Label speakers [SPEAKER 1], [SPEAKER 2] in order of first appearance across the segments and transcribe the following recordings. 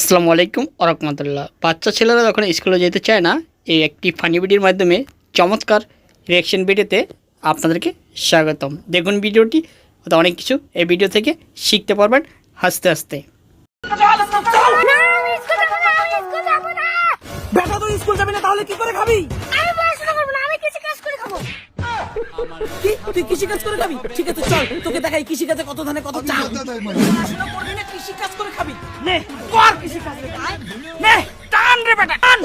[SPEAKER 1] আসসালামু আলাইকুম আরহামতুল্লাহ বাচ্চা ছেলেরা যখন স্কুলে যেতে চায় না এই একটি ফানি ভিডিওর মাধ্যমে চমৎকার রিয়াকশন ভিডিওতে আপনাদেরকে স্বাগতম। দেখুন ভিডিওটি অনেক কিছু এই ভিডিও থেকে শিখতে পারবেন হাসতে হাসতে।
[SPEAKER 2] না, আমি স্কুল যাব না, আমি স্কুল যাব না।
[SPEAKER 3] বেটা তুই স্কুল যাবি না তাহলে কি করে খাবি?
[SPEAKER 2] আমি পড়াশোনা করব না, আমি কিছু কাজ করে খাব।
[SPEAKER 3] কি? তুই কৃষি কাজ করে খাবি? ঠিক আছে চল তোকে দেখাই কৃষি কাজে কত ধানে কত চাল। পড়াশোনা করবি না কৃষি কাজ করে খাবি? নে কর কৃষি কাজ নে টান রে বেটা টান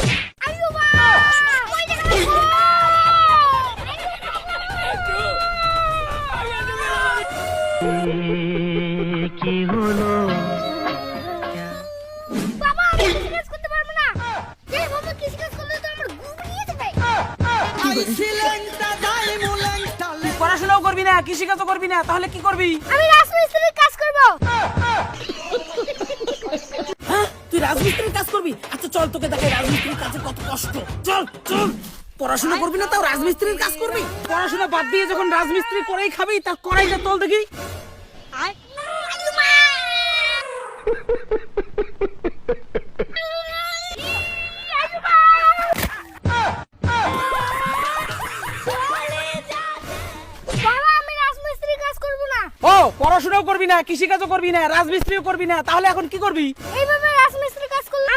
[SPEAKER 2] আইয়ো বা! ওই দেখো, দেখো। বাবা, কাজ করতে পারব না। এই বাবা, কৃষি কাজ করলে তো আমার ঘুম নিয়ে যাবে।
[SPEAKER 3] পড়াশোনাও করবি না কৃষি কাজও করবি না তাহলে কি করবি
[SPEAKER 2] আমি রাজমিস্ত্রির কাজ করবি?
[SPEAKER 3] আচ্ছা চল তোকে দেখাই রাজমিস্ত্রির কাজে কত কষ্ট। চল চল। পড়াশোনা করবি না তাও রাজমিস্ত্রির কাজ করবি? পড়াশোনা বাদ দিয়ে যখন রাজমিস্ত্রি করেই খাবি কড়াইটা তোল দেখি। ও পড়াশোনাও করবি না কৃষি কাজও করবি না রাজমিস্ত্রিও করবি না তাহলে এখন কি করবি?
[SPEAKER 2] এইভাবে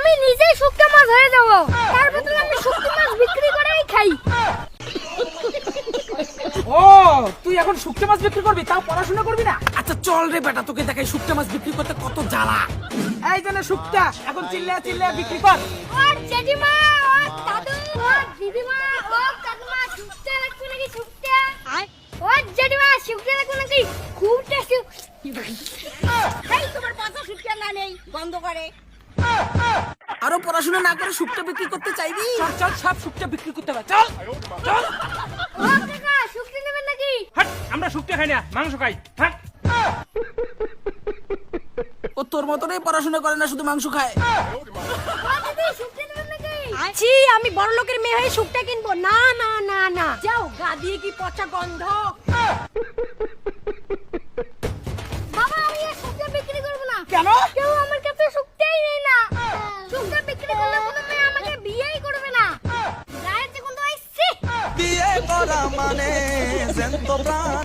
[SPEAKER 2] আমি নিজেই শুকনো মাছ হয়ে যাব। তার বদলে আমি শুকনো মাছ বিক্রি করেই খাই।
[SPEAKER 3] ও তুই এখন শুকতে মাছ বিক্রি করবি? তাও পড়াশোনা করবি না? আচ্ছা চল রে বেটা তোকে দেখাই শুকতে মাছ বিক্রি করতে কত জ্বালা। এই জন্য শুকটা এখন চিল্লা চিল্লা বিক্রি কর।
[SPEAKER 2] ও জেঠিমা ও দাদু ও দিদিমা ও কাকিমা শুকতে লাগবে নাকি শুকতে? ও জেঠিমা শুকতে লাগবে নাকি খুব টেস্টি। এই তোমার পাতা না নেই বন্ধ করে।
[SPEAKER 3] আরও পড়াশোনা না করে শুকটা বিক্রি করতে চাইবি? চল চল সব শুকটা বিক্রি করতে হবে। চল চল।
[SPEAKER 2] ও নেবেন নাকি?
[SPEAKER 4] হাট আমরা শুক্তে খাই না মাংস খাই। হাট।
[SPEAKER 3] ও তোর মতনই পড়াশোনা করে না শুধু মাংস খায়।
[SPEAKER 2] ও দিদি শুকতে নেবেন নাকি? ছি আমি বড় লোকের মেয়ে হয়ে শুকতে কিনবো। না না না না। যাও গা দিয়ে কি পচা গন্ধ?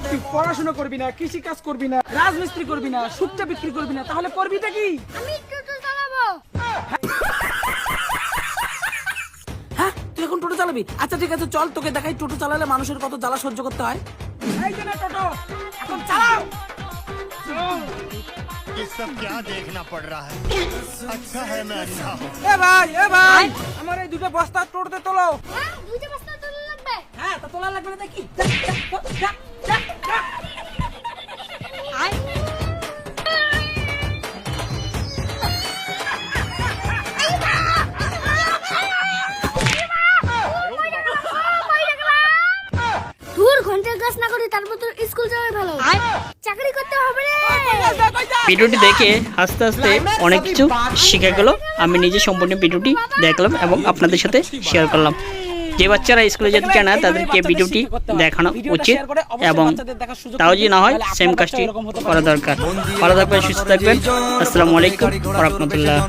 [SPEAKER 3] তুই পড়াশোনা করবি না কৃষি কাজ করবি না রাজমিস্ত্রি করবি না শুকটা বিক্রি করবি না তাহলে করবিটা কি
[SPEAKER 2] আমি টোটো চালাবো
[SPEAKER 3] হ্যাঁ তুই এখন টোটো চালাবি আচ্ছা ঠিক আছে চল তোকে দেখাই টোটো চালালে মানুষের কত জ্বালা সহ্য করতে হয় এই যে না টোটো এখন চালাও
[SPEAKER 5] ये सब क्या देखना पड़ रहा है अच्छा है मैं अंधा हूँ
[SPEAKER 3] এ ভাই এ ভাই আমার এই দুটো বস্তা টোটোতে তোলো
[SPEAKER 2] হ্যাঁ দুইটা বস্তা তোলা লাগবে
[SPEAKER 3] হ্যাঁ তা তোলা লাগবে না দেখি
[SPEAKER 1] ভিডিওটি দেখে আস্তে আস্তে অনেক কিছু শিখে গেল। আমি নিজে সম্পূর্ণ ভিডিওটি দেখলাম এবং আপনাদের সাথে শেয়ার করলাম। যে বাচ্চারা স্কুলে যেতে চায় না তাদেরকে ভিডিওটি দেখানো উচিত এবং তাও যদি না হয় সেম কাজটি করা দরকার। ভালো থাকবেন সুস্থ থাকবেন। আসসালামু আলাইকুম রহমতুল্লাহ।